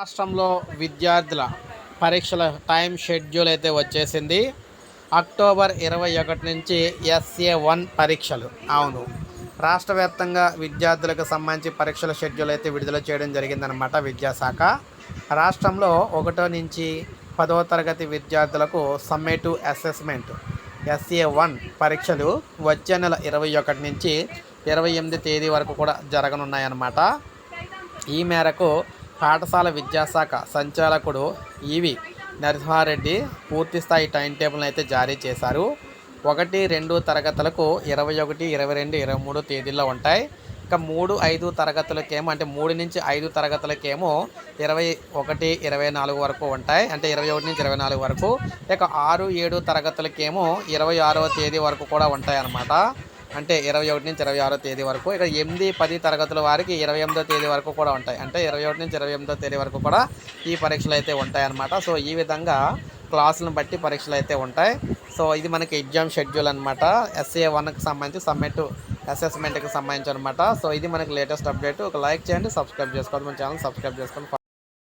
రాష్ట్రంలో విద్యార్థుల పరీక్షల టైం షెడ్యూల్ అయితే వచ్చేసింది. అక్టోబర్ ఇరవై ఒకటి నుంచి ఎస్ఏ వన్ పరీక్షలు. అవును. రాష్ట్ర వ్యాప్తంగా విద్యార్థులకు సంబంధించి పరీక్షల షెడ్యూల్ అయితే విడుదల చేయడం జరిగిందనమాట విద్యాశాఖ. రాష్ట్రంలో ఒకటో నుంచి పదవ తరగతి విద్యార్థులకు సమ్మేటివ్ అసెస్మెంట్ ఎస్ఏ వన్ పరీక్షలు వచ్చే నెల ఇరవై ఒకటి నుంచి ఇరవై ఎనిమిది తేదీ వరకు కూడా జరగనున్నాయన్నమాట. ఈ మేరకు పాఠశాల విద్యాశాఖ సంచాలకుడు ఈవి నరసింహారెడ్డి పూర్తి స్థాయి టైం టేబుల్ని అయితే జారీ చేశారు. ఒకటి రెండు తరగతులకు ఇరవై ఒకటి ఇరవై రెండు ఇరవై మూడు తేదీల్లో ఉంటాయి. ఇక మూడు ఐదు తరగతులకేమో అంటే మూడు నుంచి ఐదు తరగతులకేమో ఇరవై ఒకటి ఇరవై నాలుగు వరకు ఉంటాయి. అంటే ఇరవై ఒకటి నుంచి ఇరవై నాలుగు వరకు. ఇక ఆరు ఏడు తరగతులకేమో ఇరవై ఆరవ తేదీ వరకు కూడా ఉంటాయి అన్నమాట అంటే ఇరవై ఒకటి నుంచి ఇరవై ఆరో తేదీ వరకు ఇక ఎనిమిది పది తరగతుల వారికి ఇరవై ఎనిమిదో తేదీ వరకు కూడా ఉంటాయి. అంటే ఇరవై ఒకటి నుంచి ఇరవై ఎనిమిదో తేదీ వరకు కూడా ఈ పరీక్షలు అయితే ఉంటాయి అన్నమాట. సో ఈ విధంగా క్లాసులను బట్టి పరీక్షలు అయితే ఉంటాయి. సో ఇది మనకి ఎగ్జామ్ షెడ్యూల్ అనమాట ఎస్ఏ వన్కి సంబంధించి సబ్మిట్ అసెస్మెంట్కి సంబంధించి అనమాట సో ఇది మనకి లేటెస్ట్ అప్డేట్. ఒక లైక్ చేయండి సబ్స్క్రైబ్ చేసుకోండి మన ఛానల్ సబ్స్క్రైబ్ చేసుకోండి